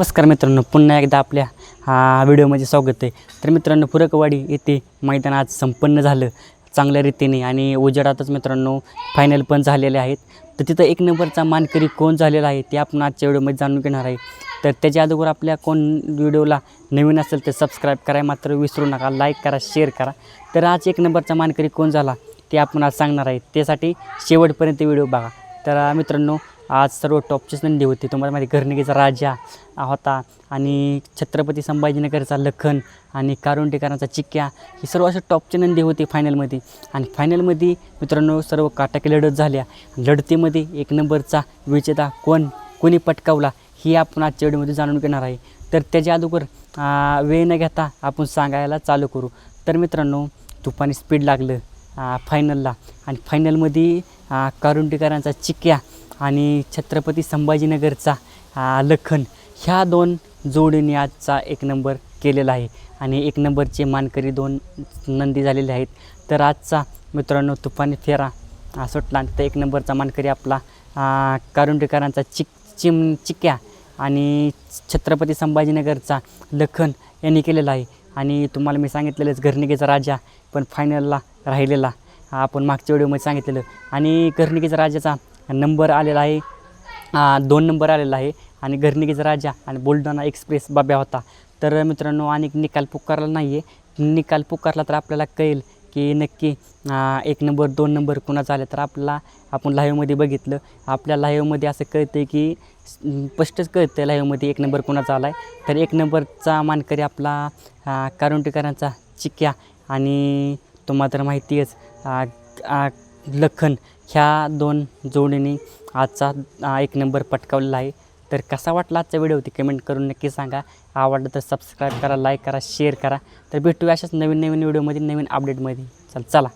नमस्कार मित्रांनो पुन्हा एकदा आपल्या हा व्हिडिओमध्ये स्वागत आहे. तर मित्रांनो फुरकवाडी येथे मैदान आज संपन्न झालं चांगल्या रीतीने आणि उजेडातच मित्रांनो फायनल पण झालेले आहेत. तर तिथं एक नंबरचा मानकरी कोण झालेला आहे ते आपण आजच्या व्हिडिओमध्ये जाणून घेणार आहे. तर त्याच्या अगोदर आपल्या कोण व्हिडिओला नवीन असेल तर सबस्क्राईब करा मात्र विसरू नका लाईक करा शेअर करा. तर आज एक नंबरचा मानकरी कोण झाला ते आपण आज सांगणार आहे. त्यासाठी शेवटपर्यंत व्हिडिओ बघा. तर मित्रांनो आज सर्व टॉपचीच नंदी होती. तुम्हाला माहिती घरणिकीचा राजा होता आणि छत्रपती संभाजीनगरचा लखन आणि कारुंडेकरांचा चिक्क्या ही सर्व असे टॉपचे नंदी होती फायनलमध्ये आणि फायनलमध्ये मित्रांनो सर्व काटाकी लढत झाल्या. लढतीमध्ये एक नंबरचा विजेता कोण? कोणी पटकावला? ही आपण आजच्या व्हिडिओमध्ये जाणून घेणार आहे. तर त्याच्या अगोदर वेळ न घेता आपण सांगायला चालू करू. तर मित्रांनो तुफानी स्पीड लागलं फायनलला आणि फायनलमध्ये आ, कारुंडेकरांचा चिक्क्या आणि छत्रपती संभाजीनगरचा लखन ह्या दोन जोडीने आजचा एक नंबर केलेला आहे. आणि एक नंबरचे मानकरी दोन नंदी झालेले आहेत. तर आजचा मित्रांनो तुफानी फेरा सुटला तर एक नंबरचा मानकरी आपला आ, कारुंडेकरांचा चिक चिम चिक्या आणि छत्रपती संभाजीनगरचा लखन यांनी केलेला आहे. आणि तुम्हाला मी सांगितलेलंच घरनिकेचा राजा पण फायनलला राहिलेला आपण मागच्या व्हिडिओमध्ये सांगितलेलं. आणि घरनिकेचा राजाचा नंबर आलेला आहे. दोन नंबर आलेला आहे. आणि घरनिकेचा राजा आणि बुलढाणा एक्सप्रेस बाब्या होता. तर मित्रांनो आणि निकाल पुकारला नाही आहे निकाल पुकारला तर आपल्याला कळेल की नक्की एक नंबर दोन नंबर कुणाचा आला तर आपला आपण लाईव्हमध्ये बघितलं. आपल्या लाईव्हमध्ये असं कळतं आहे की स्पष्टच कळतं लाईव्हमध्ये एक नंबर कुणाचा आला आहे तर एक नंबरचा मानकरी आपला करुंटीकरांचा कारुंटेकरांचा चिक्या. आणि तुम्हाला तर माहिती आहेच लखन ह्या दोन जोडीने आजचा एक नंबर पटकावलेला आहे. तर कसा वाटला आजचा व्हिडिओ होती कमेंट करून नक्की सांगा. आवडलं तर सबस्क्राईब करा लाईक करा शेअर करा. तर भेटूया अशाच नवीन नवीन व्हिडिओमध्ये नवीन अपडेटमध्ये चल चला.